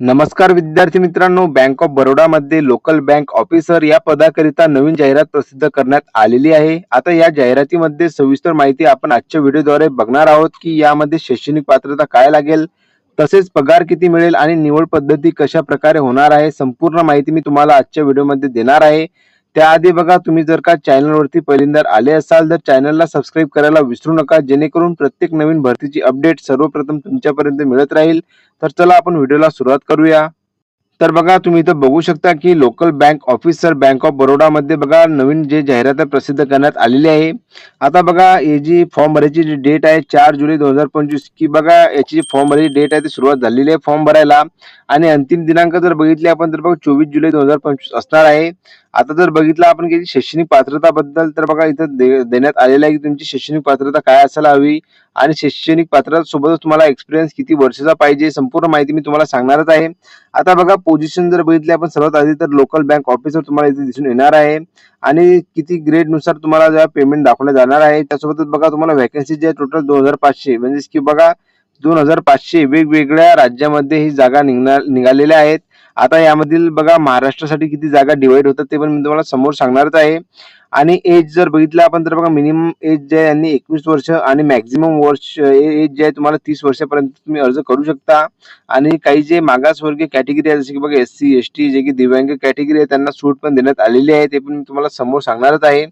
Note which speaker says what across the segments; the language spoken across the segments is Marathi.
Speaker 1: नमस्कार विद्यार्थी मित्रांनो बँक ऑफ बरोडामध्ये लोकल बँक ऑफिसर या पदाकरिता नवीन जाहिरात प्रसिद्ध करण्यात आलेली आहे. आता या जाहिरातीमध्ये सविस्तर माहिती आपण आजच्या व्हिडिओद्वारे बघणार आहोत की यामध्ये शैक्षणिक पात्रता काय लागेल तसेच पगार किती मिळेल आणि निवड पद्धती कशा प्रकारे होणार आहे संपूर्ण माहिती मी तुम्हाला आजच्या व्हिडिओमध्ये देणार आहे. त्याआधी बघा तुम्ही जर का चॅनलवरती पहिल्यांदा आले असाल तर चॅनलला सबस्क्राईब करायला विसरू नका. जेणेकरून प्रत्येक नवीन भरतीची अपडेट सर्वप्रथम तुमच्यापर्यंत मिळत राहील. तर चला आपण व्हिडिओला सुरुवात करूया. तर बघा तुम्ही इथं बघू शकता की local bank officer bank of बरोडामध्ये बघा नवीन जे जाहिरात प्रसिद्ध करण्यात आलेली आहे. आता बघा हे जी फॉर्म भरायची जी डेट आहे चार जुलै दोन हजार पंचवीस की बघा याची जी फॉर्म भरायची डेट आहे ती सुरुवात झालेली आहे फॉर्म भरायला. आणि अंतिम दिनांक जर बघितले आपण तर बघा चोवीस जुलै दोन हजार पंचवीस असणार आहे. आता जर बघितलं आपण की शैक्षणिक पात्रता बद्दल तर बघा इथं दे- देण्यात आलेलं आहे की तुमची शैक्षणिक पात्रता काय असायला हवी आणि शैक्षणिक पात्रता सोबतच तुम्हाला एक्सपिरियन्स किती वर्षाचा पाहिजे संपूर्ण माहिती मी तुम्हाला सांगणारच आहे. आता बघा पोझिशन जर बघितली आपण सर्वात आधी तर लोकल बँक ऑफिसर तुम्हाला इथे दिसून येणार आहे. आणि किती ग्रेडनुसार तुम्हाला जेव्हा पेमेंट दाखवल्या जाणार आहे त्यासोबतच बघा तुम्हाला व्हॅकन्सी जे टोटल दोन हजार पाचशे म्हणजे की बघा दोन हजार पाचशे वेगवेगळ्या राज्यामध्ये ही जागा निघणार निघालेल्या आहेत. आता यामधील बघा महाराष्ट्रासाठी किती जागा डिवाइड होतात ते पण मी तुम्हाला समोर सांगणारच आहे. आणि एज जर बघितलं आपण तर बघा मिनिमम एज जे आहे यांनी एकवीस वर्ष आणि मॅक्झिमम वर्ष एज जे आहे तुम्हाला तीस वर्षापर्यंत तुम्ही अर्ज करू शकता. आणि काही जे मागासवर्गीय कॅटेगरी आहे जसे की बघा एस सी एस टी जे की दिव्यांग कॅटेगरी आहे त्यांना सूट पण देण्यात आलेली आहे ते पण मी तुम्हाला समोर सांगणारच आहे.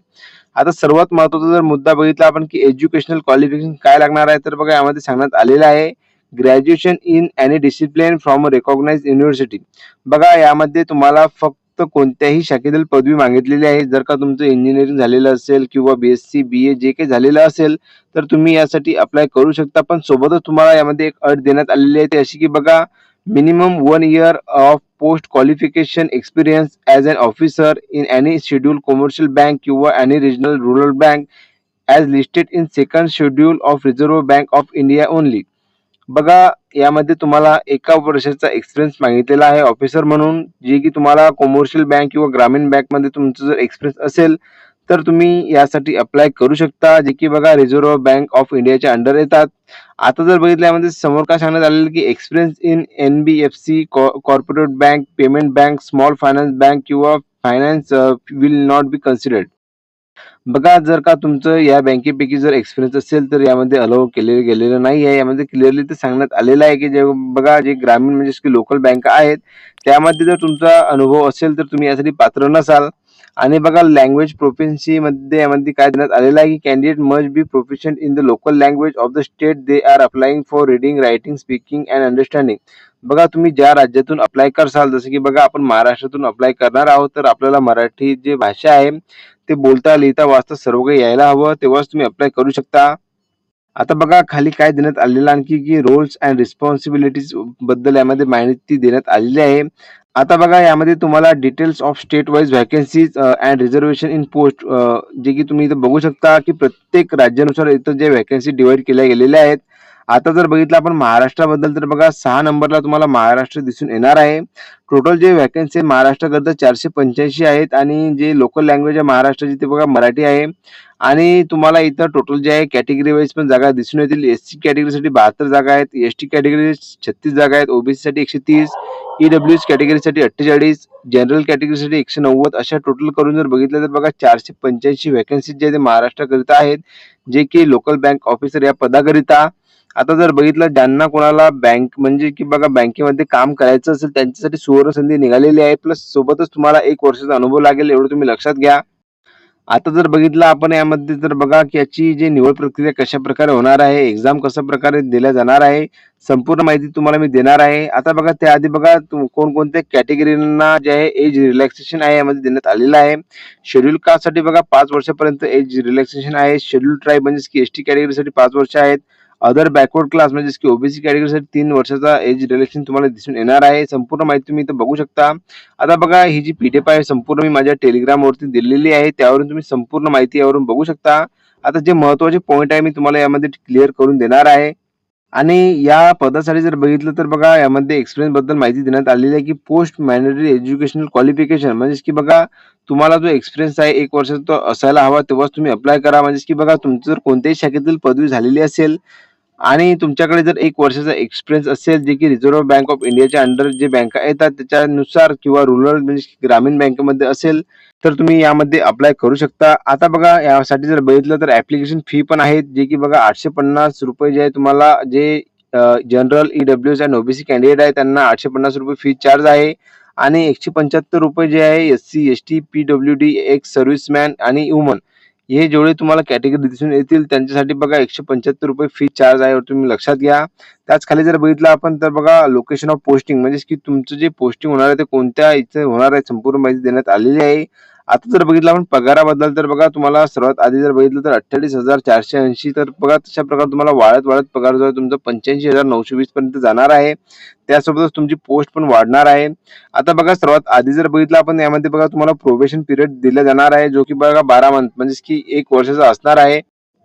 Speaker 1: आता सर्वात महत्त्वाचा जर मुद्दा बघितला आपण की एज्युकेशनल क्वालिफिकेशन काय लागणार आहे तर बघा यामध्ये सांगण्यात आलेलं आहे. Graduation in any discipline from a recognise university. बघा यामध्ये तुम्हाला फक्त कोणत्याही शाखेतील पदवी मागितलेली आहे. जर का तुमचं इंजिनिअरिंग झालेलं असेल किंवा बी एस सी बी ए जे काही झालेलं असेल तर तुम्ही यासाठी अप्लाय करू शकता. पण सोबतच तुम्हाला यामध्ये एक अट देण्यात आलेली आहे ती अशी की बघा minimum one year of post qualification experience as an officer in any schedule commercial bank किंवा any regional rural bank as listed in second schedule of reserve bank of India only बघा यामध्ये तुम्हाला एका वर्षाचा एक्सपिरियन्स मागितलेला आहे. ऑफिसर म्हणून जे की तुम्हाला कमर्शियल बँक किंवा ग्रामीण बँकमध्ये तुमचं जर एक्सपिरियन्स असेल तर तुम्ही यासाठी अप्लाय करू शकता. जे की बघा रिझर्व्ह बँक ऑफ इंडियाच्या अंडर येतात. आता जर बघितलं यामध्ये समोर काय सांगण्यात आलेलं की experience in N B F C corporate bank payment bank small finance bank किंवा finance will not be considered बघा जर का तुमचं या बँकेपैकी जर एक्सपिरियन्स असेल तर यामध्ये अलाव केलेलं गेलेलं नाही आहे. यामध्ये क्लिअरली ते सांगण्यात आलेलं आहे की जे बघा जे ग्रामीण म्हणजे की लोकल बँक आहेत त्यामध्ये जर तुमचा अनुभव असेल तर तुम्ही यासाठी पात्र नसाल. आणि बघा लँग्वेज प्रोफिन्सी मध्ये यामध्ये काय देण्यात आलेलं आहे की candidate must be proficient in the local language of the state they are applying for reading writing speaking and understanding बघा तुम्ही ज्या राज्यातून अप्लाय करसाल जसं की बघा आपण महाराष्ट्रातून अप्लाय करणार आहोत तर आपल्याला मराठी जी भाषा आहे ते बोलता लिहिता वाचता सर्व काही यायला हवं. तेव्हाच तुम्ही अप्लाय करू शकता. आता बघा खाली काय देण्यात आलेलं आणखी की रोल्स अँड रिस्पॉन्सिबिलिटीजबद्दल यामध्ये माहिती देण्यात आलेली आहे. आता बघा यामध्ये तुम्हाला details of state wise vacancies and reservation in post जे की तुम्ही इथं बघू शकता की प्रत्येक राज्यानुसार इथं जे व्हॅकन्सी डिवाइड केल्या गेलेल्या आहेत. आता जर बघितलं आपण महाराष्ट्राबद्दल तर बघा सहा नंबरला तुम्हाला महाराष्ट्र दिसून येणार आहे. टोटल जे व्हॅकन्सी महाराष्ट्राकरता चारशे पंच्याऐंशी आहेत आणि जे लोकल लँग्वेज आहे महाराष्ट्राची ते बघा मराठी आहे. आणि तुम्हाला इथं टोटल जे आहे कॅटेगरी वाईज पण जागा दिसून येतील. एस सी कॅटेगरीसाठी बहात्तर जागा आहेत. एस टी कॅटेगरी छत्तीस जागा आहेत. ओबीसीसाठी एकशे तीस. ईडब्ल्यू एस कॅटेगरीसाठी अठ्ठेचाळीस. जनरल कॅटेगरीसाठी एकशे नव्वद. अशा टोटल करून जर बघितलं तर बघा चारशे पंच्याऐंशी व्हॅकन्सी जे आहे ते महाराष्ट्राकरिता आहेत. जे की लोकल बँक ऑफिसर या पदाकरिता. आता जर बघितलं ज्यांना कोणाला बँक म्हणजे की बघा बँकेमध्ये काम करायचं असेल त्यांच्यासाठी सुवर्ण संधी निघालेली आहे. प्लस सोबतच तुम्हाला एक वर्षाचा अनुभव लागेल एवढं तुम्ही लक्षात घ्या. आता जर बघितलं आपण यामध्ये जर बघा की याची जी निवड प्रक्रिया कशा प्रकारे होणार आहे एक्झाम कशा प्रकारे दिल्या जाणार आहे संपूर्ण माहिती तुम्हाला मी देणार आहे. आता बघा त्याआधी बघा कोणकोणत्या कॅटेगरीना जे आहे एज रिलॅक्सेशन आहे यामध्ये देण्यात आलेलं आहे. शेड्यूल कास्टसाठी बघा पाच वर्षापर्यंत एज रिलॅक्सेशन आहे. शेड्यूल ट्राईब म्हणजेच की एस टी कॅटेगरीसाठी पाच वर्ष आहेत. अदर बॅकवर्ड क्लास म्हणजे की ओबीसी कॅटेगरीसाठी तीन वर्षाचा एज रिलेक्शन तुम्हाला दिसून येणार आहे. संपूर्ण माहिती तुम्ही इथं बघू शकता. आता बघा ही जी पीडीएफ आहे संपूर्ण मी माझ्या टेलिग्रामवरती दिलेली आहे. त्यावरून तुम्ही संपूर्ण माहिती यावरून बघू शकता. आता जे महत्त्वाचे पॉईंट आहे मी तुम्हाला यामध्ये क्लिअर करून देणार आहे. आणि या पदासाठी जर बघितलं तर बघा यामध्ये एक्सपिरियन्सबद्दल माहिती देण्यात आलेली आहे की पोस्ट मॅनेटरी एज्युकेशनल क्वालिफिकेशन म्हणजे की बघा तुम्हाला जो एक्सपिरियन्स आहे एक वर्षाचा तो असायला हवा तेव्हाच तुम्ही अप्लाय करा. म्हणजे की बघा तुमचं जर कोणत्याही शाखेतील पदवी झालेली असेल आणि तुमच्याकडे जर एक वर्षाचा एक्सपिरियन्स असेल जे की रिझर्व्ह बँक ऑफ इंडियाच्या अंडर जे बँका येतात त्याच्यानुसार किंवा रुरल म्हणजे ग्रामीण बँकेमध्ये असेल तर तुम्ही यामध्ये अप्लाय करू शकता. आता बघा यासाठी जर बघितलं तर ऍप्लिकेशन फी पण आहे जे की बघा आठशे पन्नास रुपये जे आहे तुम्हाला जे general E W S OBC candidate आहे त्यांना आठशे पन्नास रुपये फी चार्ज आहे. आणि एकशे पंच्याहत्तर रुपये जे आहे S C S T P W D ex serviceman आणि वुमन हे जेवढे तुम्हाला कॅटेगरी दिसून येतील त्यांच्यासाठी बघा एकशे पंच्याहत्तर रुपये फी चार्ज आहे तुम्ही लक्षात घ्या. त्याच खाली जर बघितलं आपण तर बघा लोकेशन ऑफ पोस्टिंग म्हणजे की तुमचं जे पोस्टिंग होणार आहे ते कोणत्या इथे होणार आहे संपूर्ण माहिती देण्यात आलेली आहे. आता जर बघितलं आपण पगाराबद्दल तर बघा तुम्हाला सर्वात आधी जर बघितलं तर अठ्ठावीस हजार चारशे ऐंशी तर बघा तशा प्रकारे तुम्हाला वाढत वाढत पगार जो आहे तुमचा पंच्याऐंशी हजार नऊशे वीस पर्यंत जाणार आहे. त्यासोबतच तुमची पोस्ट पण वाढणार आहे. आता बघा सर्वात आधी जर बघितलं आपण यामध्ये बघा तुम्हाला प्रोबेशन पिरियड दिला जाणार आहे जो की बघा बारा मंथ म्हणजे की एक वर्षाचा असणार आहे.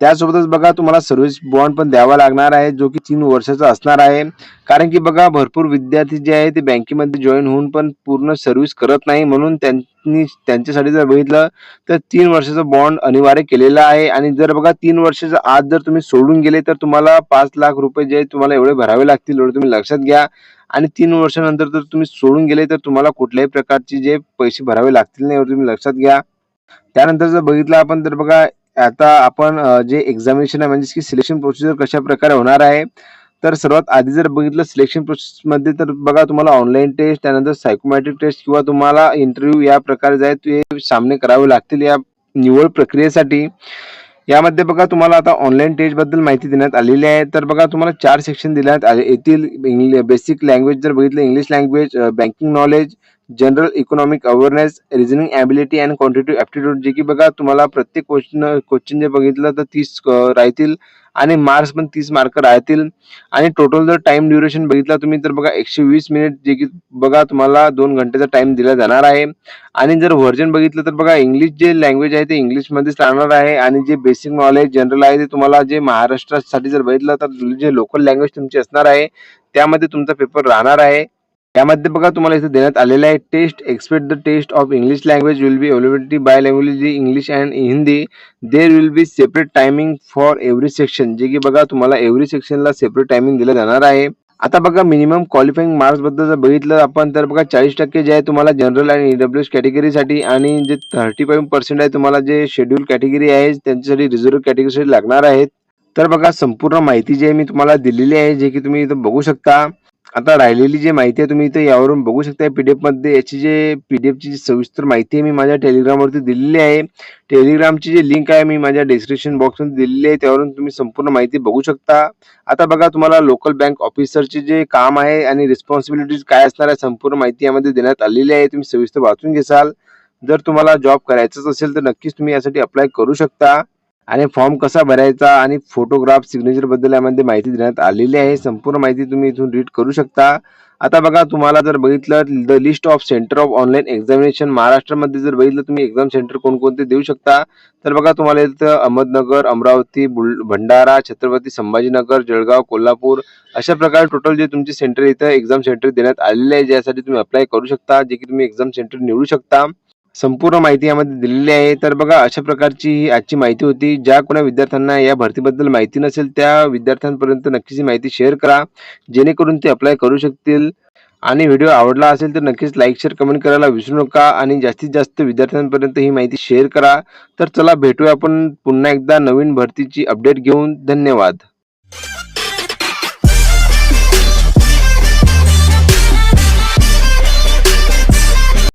Speaker 1: त्यासोबतच बघा तुम्हाला सर्व्हिस बॉन्ड पण द्यावा लागणार आहे जो की तीन वर्षाचा असणार आहे. कारण की बघा भरपूर विद्यार्थी जे आहे ते बँकेमध्ये जॉईन होऊन पण पूर्ण सर्व्हिस करत नाही. म्हणून त्यांनी त्यांच्यासाठी जर बघितलं तर तीन वर्षाचा बॉन्ड अनिवार्य केलेला आहे. आणि जर बघा तीन वर्षाच्या आत जर तुम्ही सोडून गेले तर तुम्हाला पाच लाख रुपये जे आहे तुम्हाला एवढे भरावे लागतील एवढे तुम्ही लक्षात घ्या. आणि तीन वर्षानंतर जर तुम्ही सोडून गेले तर तुम्हाला कुठल्याही प्रकारचे जे पैसे भरावे लागतील नाही एवढे तुम्ही लक्षात घ्या. त्यानंतर जर बघितलं आपण तर बघा आता आपण जे एक्झामिनेशन आहे म्हणजे की सिलेक्शन प्रोसिजर कशा प्रकारे होणार आहे तर सर्वात आधी जर बघितलं सिलेक्शन प्रोसेस मध्ये तर बघा तुम्हाला ऑनलाईन टेस्ट त्यानंतर सायकोमॅट्रिक टेस्ट किंवा तुम्हाला इंटरव्ह्यू या प्रकारे जाय ते सामने करावे लागतील या निवड प्रक्रियेसाठी. यामध्ये बघा तुम्हाला आता ऑनलाईन टेस्टबद्दल माहिती देण्यात आलेली आहे. तर बघा तुम्हाला चार सेक्शन देण्यात आले येतील बेसिक लँग्वेज जर बघितलं English language banking knowledge general economic awareness reasoning ability and quantitative aptitude जे की बघा तुम्हाला प्रत्येक क्वेश्चन क्वेश्चन जे बघितलं तर तीस राहतील आणि मार्क्स पण तीस मार्क राहतील. आणि टोटल जर टाइम ड्युरेशन बघितला तुम्ही तर बघा एकशे वीस मिनिट जे की बघा तुम्हाला दोन घंटेचा टाइम दिला जाणार आहे. आणि जर व्हर्जन बघितलं तर बघा इंग्लिश जे लँग्वेज आहे ते इंग्लिशमध्येच राहणार आहे. आणि जे बेसिक नॉलेज जनरल आहे ते तुम्हाला जे महाराष्ट्रासाठी जर बघितलं तर जे लोकल लँग्वेज तुमची असणार आहे त्यामध्ये तुमचा पेपर राहणार आहे. यामध्ये बघा तुम्हाला इथे देण्यात आलेलं आहे test expect the test of English language will be availability by language English and Hindi. There will be separate timing for every section. जे की बघा तुम्हाला एव्हरी सेक्शनला सेपरेट टायमिंग दिलं जाणार आहे. आता बघा मिनिमम क्वालिफाईंग मार्क्सबद्दल जर बघितलं आपण तर बघा चाळीस टक्के जे आहे तुम्हाला जनरल आणि ईडब्ल्यू एस कॅटेगरीसाठी आणि जे थर्टी फाईव्ह पर्सेंट आहे तुम्हाला जे शेड्यूल कॅटेगरी आहे त्यांच्यासाठी रिझर्व्ह कॅटेगरीसाठी लागणार आहेत. तर बघा संपूर्ण माहिती जी आहे मी तुम्हाला दिलेली आहे जे की तुम्ही इथं बघू शकता. आता राहिलेली जी माहिती आहे तुम्ही इथे यावरून बघू शकता पीडीएफमध्ये याची जे पीडीएफची जी सविस्तर माहिती आहे मी माझ्या टेलिग्रामवरती दिलेली आहे. टेलिग्रामची जी लिंक आहे मी माझ्या डिस्क्रिप्शन बॉक्समध्ये दिलेली आहे. त्यावरून तुम्ही संपूर्ण माहिती बघू शकता. आता बघा तुम्हाला लोकल बँक ऑफिसरचे जे काम आहे आणि रिस्पॉन्सिबिलिटीज काय असणार आहे संपूर्ण माहिती यामध्ये देण्यात आलेली आहे. तुम्ही सविस्तर वाचून घेसाल. जर तुम्हाला जॉब करायचाच असेल तर नक्कीच तुम्ही यासाठी अप्लाय करू शकता. आणि फॉर्म कसा भरायचा आणि फोटोग्राफ सिग्नेचरबद्दल यामध्ये माहिती देण्यात आलेली आहे. संपूर्ण माहिती तुम्ही इथून रीड करू शकता. आता बघा तुम्हाला जर बघितलं the list of centre of online examination महाराष्ट्रामध्ये जर बघितलं तुम्ही एक्झाम सेंटर कोणकोणते देऊ शकता? तर बघा तुम्हाला इथं अहमदनगर अमरावती बुल भंडारा छत्रपती संभाजीनगर जळगाव कोल्हापूर अशा प्रकारे टोटल जे तुमचे सेंटर इथं एक्झाम सेंटर देण्यात आलेले आहे ज्यासाठी तुम्ही अप्लाय करू शकता जे की तुम्ही एक्झाम सेंटर निवडू शकता. संपूर्ण माहिती यामध्ये दिलेली आहे. तर बघा अशा प्रकारची ही आजची माहिती होती. ज्या कोणा विद्यार्थ्यांना या भरतीबद्दल माहिती नसेल त्या विद्यार्थ्यांपर्यंत नक्कीच ही माहिती शेअर करा. जेणेकरून ते अप्लाय करू शकतील. आणि व्हिडिओ आवडला असेल तर नक्कीच लाईक शेअर कमेंट करायला विसरू नका. आणि जास्तीत जास्त विद्यार्थ्यांपर्यंत ही माहिती शेअर करा. तर चला भेटूया आपण पुन्हा एकदा नवीन भरतीची अपडेट घेऊन. धन्यवाद.